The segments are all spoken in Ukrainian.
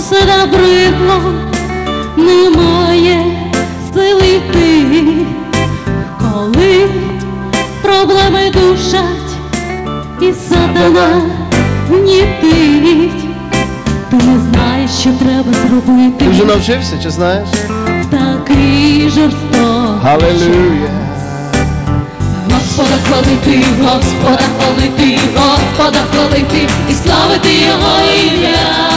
усе набридло, немає сили йти, коли проблеми душать і сатана нітить. Ти не знаєш, що треба зробити. Ти вже навчився, чи знаєш? Такий жорстокий. Халилуя. Господа хвалити, Господа хвалити, Господа хвалити і славити Його ім'я.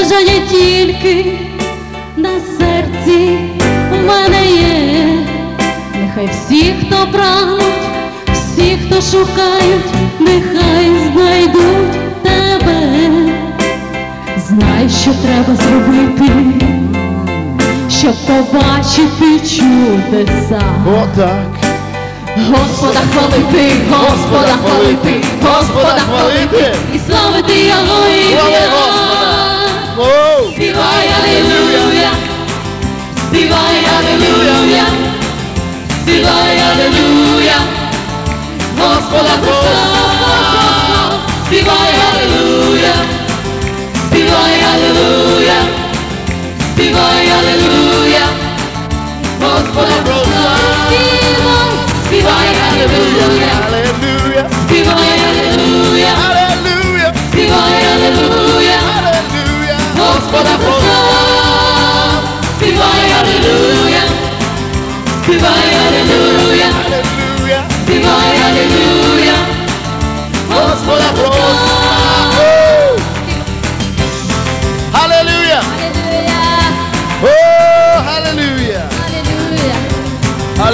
Бажання тільки на серці в мене є. Нехай всі, хто прагнуть, всі, хто шукають, нехай знайдуть тебе. Знай, що треба зробити, щоб побачити чудеса. Отак. Господа хвалити, Господа хвалити, Господа хвалити і славити Його ім'я. louvor. Se vai, aleluia. Se vai, aleluia. Se vai, aleluia. Nós colaboramos. Se vai, aleluia. Se vai, aleluia. viva e aleluia. Nós colaboramos. Se vai, aleluia.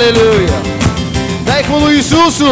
Aleluia. Vem com o Luiz Susso.